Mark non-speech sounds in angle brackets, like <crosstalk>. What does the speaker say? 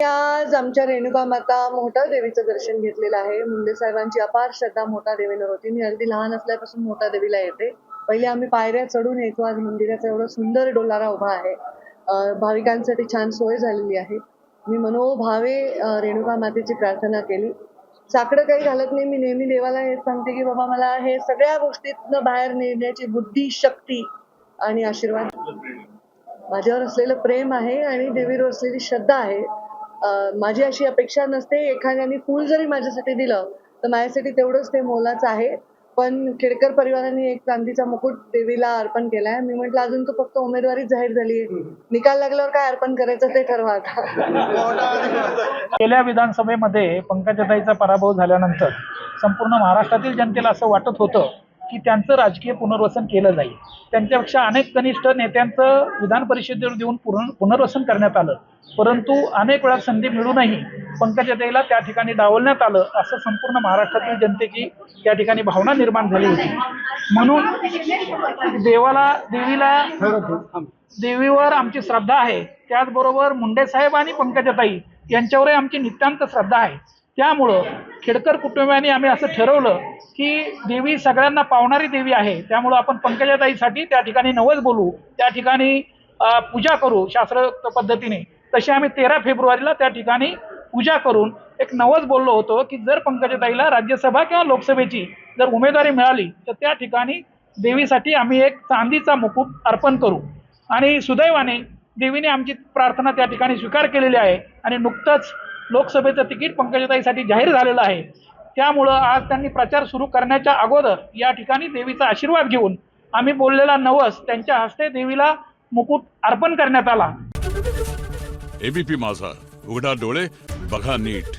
आज आमच्या रेणुका माता मोठा देवीचं दर्शन घेतलेलं आहे. मुंडे साहेबांची अपार श्रद्धा मोठा देवीवर होती. मी अगदी लहान असल्यापासून मोठा देवीला येते. पहिले आम्ही पायऱ्या चढून यायचो आज मंदिराचा एवढा सुंदर डोलारा उभा आहे. भाविकांसाठी छान सोय झालेली आहे. मी मनोभावे रेणुका मातेची प्रार्थना केली. साकडं काही घालत नाही. मी नेहमी देवाला हेच सांगते की बाबा मला हे सगळ्या गोष्टीतनं बाहेर नेण्याची बुद्धी शक्ती आणि आशीर्वाद. माझ्यावर असलेलं प्रेम आहे आणि देवीवर असलेली श्रद्धा आहे. माझी अशी अपेक्षा नसते एखाद्याने फूल जरी माझ्यासाठी दिलं तर माझ्यासाठी तेवढंच ते मोलाचं आहे. पण खेडकर परिवाराने एक चांदीचा मुकुट देवीला अर्पण केलाय. मी म्हटलं अजून तो फक्त उमेदवारी जाहीर झाली निकाल लागल्यावर काय अर्पण करायचं ते ठरवा आता. <laughs> गेल्या विधानसभेमध्ये पंकजाताईचा पराभव झाल्यानंतर संपूर्ण महाराष्ट्रातील जनतेला असं वाटत होतं की त्यांचं राजकीय पुनर्वसन केलं जाईल. त्यांच्यापेक्षा अनेक कनिष्ठ नेत्यांचं विधान परिषदेवर देऊन पुनर् पुनर्वसन करण्यात आलं. परंतु अनेक वेळा संधी मिळूनही पंकजाताईला त्या ठिकाणी डावलण्यात आलं असं संपूर्ण महाराष्ट्रातील जनतेची त्या ठिकाणी भावना निर्माण झाली होती. म्हणून देवाला देवीला देवीवर आमची श्रद्धा आहे. त्याचबरोबर मुंडे साहेब आणि पंकजाताई यांच्यावरही आमची नितांत श्रद्धा आहे. त्यामुळं खेडकर कुटुंबियांनी आम्ही असं ठरवलं की देवी सगळ्यांना पावणारी देवी आहे. त्यामुळं आपण पंकजाताईसाठी त्या ठिकाणी नवस बोलू त्या ठिकाणी पूजा करू शास्त्रोक्त पद्धतीने. तशी आम्ही तेरा फेब्रुवारीला त्या ठिकाणी पूजा करून एक नवस बोललो होतो की जर पंकजाताईला राज्यसभा किंवा लोकसभेची जर उमेदवारी मिळाली तर त्या ठिकाणी देवीसाठी आम्ही एक चांदीचा मुकुट अर्पण करू. आणि सुदैवाने देवीने आमची प्रार्थना त्या ठिकाणी स्वीकार केलेली आहे. आणि नुकतंच लोकसभेचं तिकीट पंकजताईसाठी जाहीर झालेलं आहे. त्यामुळं आज त्यांनी प्रचार सुरू करण्याच्या अगोदर या ठिकाणी देवीचा आशीर्वाद घेऊन आम्ही बोललेला नवस त्यांच्या हस्ते देवीला मुकुट अर्पण करण्यात आला. एबीपी माझा. उघडा डोळे बघा नीट.